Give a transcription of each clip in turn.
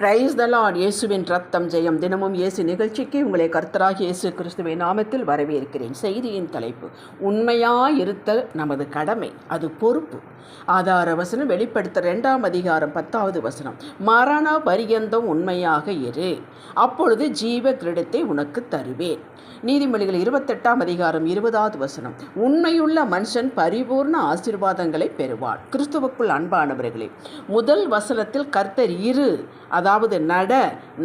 Praise the Lord இயேசுவின் ரத்தம் ஜெயம். தினமும் இயேசு நிகழ்ச்சிக்கு உங்களை கர்த்தராக இயேசு கிறிஸ்துவின் நாமத்தில் வரவேற்கிறேன். செய்தியின் தலைப்பு உண்மையாயிருத்தல் நமது கடமை அது பொறுப்பு. ஆதார வசனம் வெளிப்படுத்த ரெண்டாம் அதிகாரம் பத்தாவது வசனம். மரண பரியந்தம் உண்மையாக இரு. அப்பொழுது ஜீவ கிரீடத்தை உனக்கு தருவேன். நீதிமொழிகள் இருபத்தெட்டாம் அதிகாரம் இருபதாவது வசனம். உண்மையுள்ள மனுஷன் பரிபூர்ண ஆசீர்வாதங்களை பெறுவான். கிறிஸ்துவுக்குள் அன்பானவர்களே முதல் வசனத்தில் கர்த்தர் இரு. அதாவது நட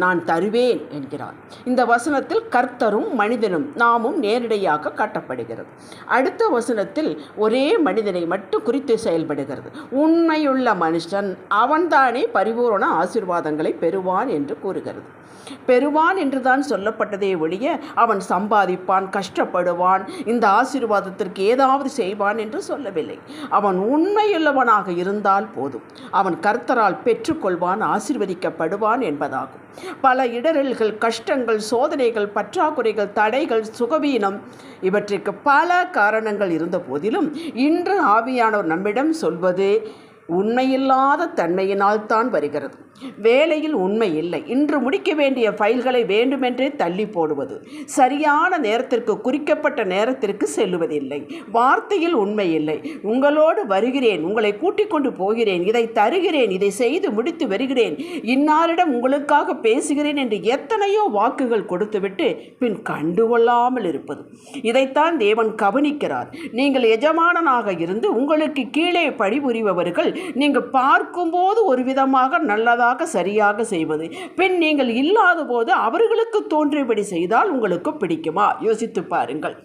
நான் தருவேன் என்கிறார். இந்த வசனத்தில் கர்த்தரும் மனிதனும் நாமும் நேரடியாக காட்டப்படுகிறது. அடுத்த வசனத்தில் ஒரே மனிதனை மட்டும் குறித்து செயல்படுகிறது. உண்மையுள்ள மனுஷன் அவன்தானே பரிபூரண ஆசிர்வாதங்களை பெறுவான் என்று கூறுகிறது. பெறுவான் என்றுதான் சொல்லப்பட்டதே ஒழிய அவன் சம்பாதிப்பான் கஷ்டப்படுவான் இந்த ஆசீர்வாதத்திற்கு ஏதாவது செய்வான் என்று சொல்லவில்லை. அவன் உண்மையுள்ளவனாக இருந்தால் போதும். அவன் கர்த்தரால் பெற்றுக்கொள்வான் ஆசீர்வதிக்கப்படுவான் என்பதாகும். பல இடரல்கள் கஷ்டங்கள் சோதனைகள் பற்றாக்குறைகள் தடைகள் சுகவீனம் இவற்றிற்கு பல காரணங்கள் இருந்த போதிலும் இன்று ஆவியானவர் நம்மிடம் சொல்வது உண்மையில்லாத தன்மையினால் தான் வருகிறது. வேலையில் உண்மை இல்லை. இன்று முடிக்க வேண்டிய ஃபைல்களை வேண்டுமென்றே தள்ளி போடுவது சரியான நேரத்திற்கு குறிக்கப்பட்ட நேரத்திற்கு செல்லுவதில்லை. வார்த்தையில் உண்மை இல்லை. உங்களோடு வருகிறேன் உங்களை கூட்டிக் கொண்டு போகிறேன் இதை தருகிறேன் இதை செய்து முடித்து வருகிறேன் இன்னாரிடம் உங்களுக்காக பேசுகிறேன் என்று எத்தனையோ வாக்குகள் கொடுத்துவிட்டு பின் கண்டுகொள்ளாமல் இருப்பது. இதைத்தான் தேவன் கவனிக்கிறார். நீங்கள் எஜமானனாக இருந்து உங்களுக்கு கீழே பணிபுரிபவர்கள் நீங்கள் பார்க்கும்போது ஒரு விதமாக நல்லதாக சரியாக செய்வது. பின் நீங்கள் இல்லாத போது அவர்களுக்கு தோன்றியபடி செய்தால் உங்களுக்கு பிடிக்குமா? யோசித்து பாருங்கள்.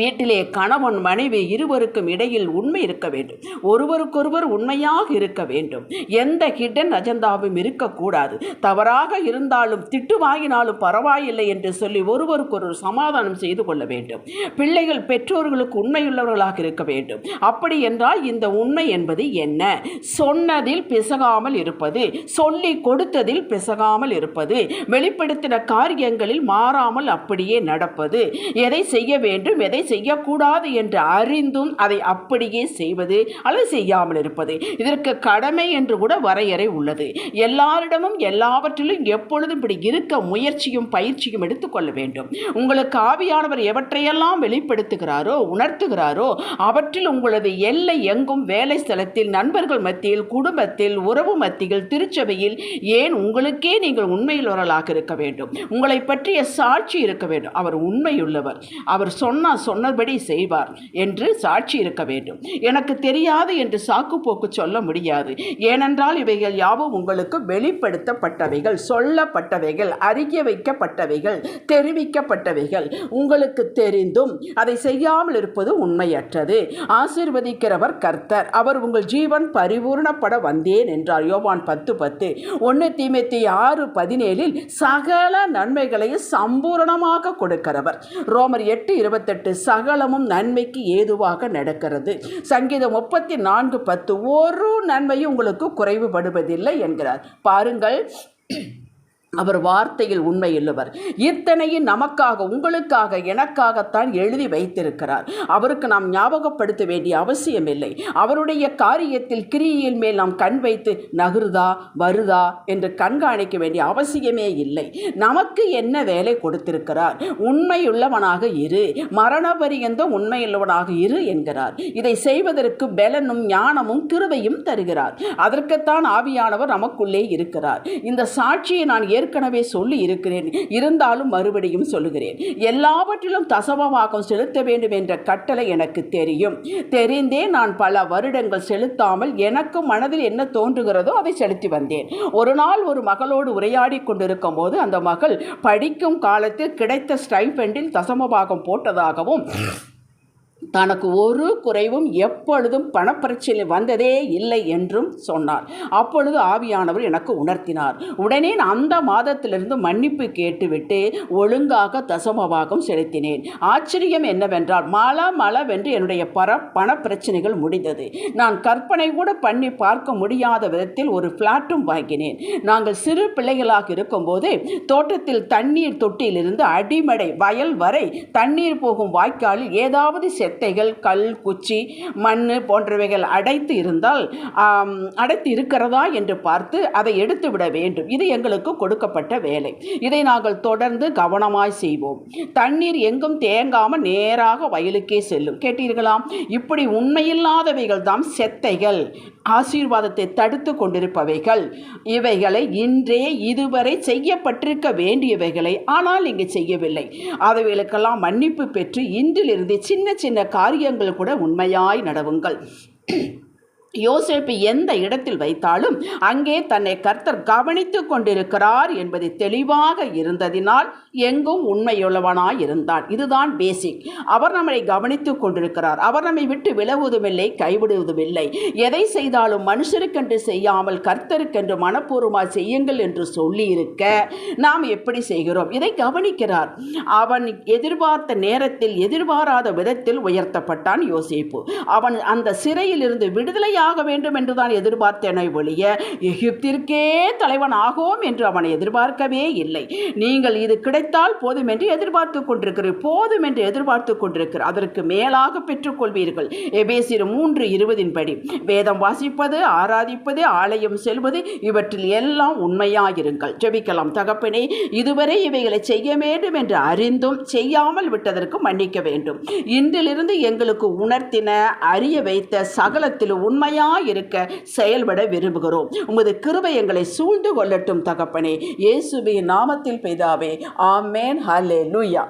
வீட்டிலே கணவன் மனைவி இருவருக்கும் இடையில் உண்மை இருக்க வேண்டும். ஒருவருக்கொருவர் உண்மையாக இருக்க வேண்டும். எந்த ஹிடன் அஜெண்டாவும் இருக்கக்கூடாது. தவறாக இருந்தாலும் திட்டு வாங்கினாலும் பரவாயில்லை என்று சொல்லி ஒருவருக்கொருவர் சமாதானம் செய்து கொள்ள வேண்டும். பிள்ளைகள் பெற்றோர்களுக்கு உண்மையுள்ளவர்களாக இருக்க வேண்டும். அப்படி என்றால் இந்த உண்மை என்பது என்ன? சொன்னதில் பிசகாமல் இருப்பது சொல்லி கொடுத்ததில் பிசகாமல் இருப்பது வெளிப்படுத்தின காரியங்களில் மாறாமல் அப்படியே நடப்பது. எதை செய்ய வேண்டும் எதை செய்யக்கூடாது என்று அறிந்தும் அதை அப்படியே செய்வது அல்லது செய்யாமல் இருப்பது. இதற்கு கடமை என்று கூட வரையறை உள்ளது. எல்லாரிடமும் எல்லாவற்றிலும் எப்பொழுதும் இப்படி இருக்க முயற்சியும் பயிற்சியும் எடுத்துக்கொள்ள வேண்டும். உங்களுக்கு ஆவியானவர் எவற்றையெல்லாம் வெளிப்படுத்துகிறாரோ உணர்த்துகிறாரோ அவற்றில் உங்களது எல்லை எங்கும் வேலை ஸ்தலத்தில் நண்பர்கள் மத்தியில் குடும்பத்தில் உறவு மத்தியில் திருச்சபையில் ஏன் உங்களுக்கே நீங்கள் உண்மையுள்ளவர்களாக இருக்க வேண்டும்? உங்களை பற்றிய சாட்சி இருக்க வேண்டும். அவர் உண்மையுள்ளவர். அவர் சொன்னால் சொன்னபடி செய்வார் என்று சாட்சி இருக்க வேண்டும். எனக்கு தெரியாது என்று சாக்கு போக்கு சொல்ல முடியாது. ஏனென்றால் இவைகள் யாவும் உங்களுக்கு வெளிப்படுத்தப்பட்டவைகள் சொல்லப்பட்டவைகள் அறிய வைக்கப்பட்டவைகள் தெரிவிக்கப்பட்டவைகள். உங்களுக்கு தெரிந்தும் அதை செய்யாமல் இருப்பது உண்மையற்றது. ஆசீர்வதிக்கிறவர் கர்த்தர். அவர் உங்கள் ஜீவன் பரிபூர்ணப்பட வந்தேன் என்றார். யோவான் பத்து பத்து. ஒன்று தீமைத்தி ஆறு பதினேழில் சகல நன்மைகளையும் சம்பூரணமாக கொடுக்கிறவர். ரோமர் எட்டு இருபத்தெட்டு சகலமும் நன்மைக்கு ஏதுவாக நடக்கிறது. சங்கீதம் முப்பத்தி நான்கு பத்து ஒரு நன்மையும் உங்களுக்கு குறைவுபடுவதில்லை என்கிறார். பாருங்கள். அவர் வார்த்தையில் உண்மையுள்ளவர் இத்தனையும் நமக்காக உங்களுக்காக எனக்காகத்தான் எழுதி வைத்திருக்கிறார். அவருக்கு நாம் ஞாபகப்படுத்த வேண்டிய அவசியமில்லை. அவருடைய காரியத்தில் கிரியையில் மேல் நாம் கண் வைத்து நகருதா வருதா என்று கண்காணிக்க வேண்டிய அவசியமே இல்லை. நமக்கு என்ன வேலை கொடுத்திருக்கிறார்? உண்மையுள்ளவனாக இரு. மரண பரியந்தம் உண்மையுள்ளவனாக இரு என்கிறார். இதை செய்வதற்கு பலனும் ஞானமும் கிருவையும் தருகிறார். அதற்குத்தான் ஆவியானவர் நமக்குள்ளே இருக்கிறார். இந்த சாட்சியை நான் ஏற்கனவே சொல்லி இருக்கிறேன். இருந்தாலும் மறுபடியும் சொல்லுகிறேன். எல்லாவற்றிலும் தசமவாக்கம் செலுத்த வேண்டும் என்ற கட்டளை எனக்கு தெரியும். தெரிந்தே நான் பல வருடங்கள் செலுத்தாமல் எனக்கு மனதில் என்ன தோன்றுகிறதோ அதை செலுத்தி வந்தேன். ஒரு நாள் ஒரு மகளோடு உரையாடி கொண்டிருக்கும் போது அந்த மகள் படிக்கும் காலத்தில் கிடைத்த ஸ்டைஃபெண்டில் தசமபாகம் போட்டதாகவும் தனக்கு ஒரு குறைவும் எப்பொழுதும் பணப்பிரச்சனை வந்ததே இல்லை என்றும் சொன்னார். அப்பொழுது ஆவியானவர் எனக்கு உணர்த்தினார். உடனே அந்த மாதத்திலிருந்து மன்னிப்பு கேட்டுவிட்டு ஒழுங்காக தசமபாகம் செலுத்தினேன். ஆச்சரியம் என்னவென்றால் மல மலவென்று என்னுடைய பர பண பிரச்சனைகள் முடிந்தது. நான் கற்பனை கூட பண்ணி பார்க்க முடியாத விதத்தில் ஒரு ஃப்ளாட்டும் வாங்கினேன். நாங்கள் சிறு பிள்ளைகளாக இருக்கும்போது தோட்டத்தில் தண்ணீர் தொட்டியிலிருந்து அடிமடை வயல் வரை தண்ணீர் போகும் வாய்க்காலில் ஏதாவது செத் செத்தைகள் கல் குச்சி மண் போன்றவைகள் அடைத்து இருந்தால் அடைத்து இருக்கிறதா என்று பார்த்து அதை எடுத்து விட வேண்டும். இது எங்களுக்கு கொடுக்கப்பட்ட வேலை. இதை நாங்கள் தொடர்ந்து கவனமாய் செய்வோம். தண்ணீர் எங்கும் தேங்காமல் நேராக வயலுக்கே செல்லும். கேட்டீர்களா இப்படி உண்மையில்லாதவைகள் தான் செத்தைகள் ஆசீர்வாதத்தை தடுத்து கொண்டிருப்பவைகள். இவைகளை இன்றே இதுவரை செய்யப்பட்டிருக்க வேண்டியவைகளை ஆனால் இங்கு செய்யவில்லை. அவைகளுக்கெல்லாம் மன்னிப்பு பெற்று இன்றிலிருந்து சின்ன சின்ன காரியங்கள் கூட உண்மையாய் நடவுங்கள். யோசேப்பு எந்த இடத்தில் வைத்தாலும் அங்கே தன்னை கர்த்தர் கவனித்து கொண்டிருக்கிறார் என்பது தெளிவாக இருந்ததினால் எங்கும் உண்மையுள்ளவனாய் இருந்தான். இதுதான் பேசிக் அவர் நம்மை கவனித்து கொண்டிருக்கிறார். அவர் நம்மை விட்டு விலகுவதுமில்லை கைவிடுவதுமில்லை. எதை செய்தாலும் மனுஷருக்கென்று செய்யாமல் கர்த்தருக்கென்று மனப்பூர்வமாக செய்யுங்கள் என்று சொல்லியிருக்க நாம் எப்படி செய்கிறோம்? இதை கவனிக்கிறார். அவன் எதிர்பார்த்த நேரத்தில் எதிர்பாராத விதத்தில் உயர்த்தப்பட்டான் யோசேப்பு. அவன் அந்த சிறையில் இருந்து விடுதலையாக வேண்டும் என்றுதான் எதிர்பார்த்தேனே ஒழிய எகிப்திற்கே தலைவன் ஆகும் என்று அவன் எதிர்பார்க்கவே இல்லை. நீங்கள் இது கிடைத்தால் போதும் என்று எதிர்பார்த்து கொண்டிருக்கிறீர் போதும் என்று எதிர்பார்த்து கொண்டிருக்கிறார். அதற்கு மேலாக பெற்றுக்கொள்வீர்கள். எபேசியர் மூன்று இருபதின் படி. வேதம் வாசிப்பது ஆராதிப்பது ஆலயம் செல்வது இவற்றில் எல்லாம் உண்மையாயிருங்கள். ஜெபிக்கலாம். தகப்பனே இதுவரை இவைகளை செய்ய வேண்டும் என்று அறிந்தும் செய்யாமல் விட்டதற்கு மன்னிக்க வேண்டும். இன்றிலிருந்து எங்களுக்கு உணர்த்தின அறிய வைத்த சகலத்தில் உண்மையாக இருக்க செயல்பட விரும்புகிறோம். உமது கிருபை எங்களை சூழ்ந்து கொள்ளட்டும் தகப்பனே. இயேசுபி நாமத்தில் பெய்தாவே ஆமேன். ஹலே லூயா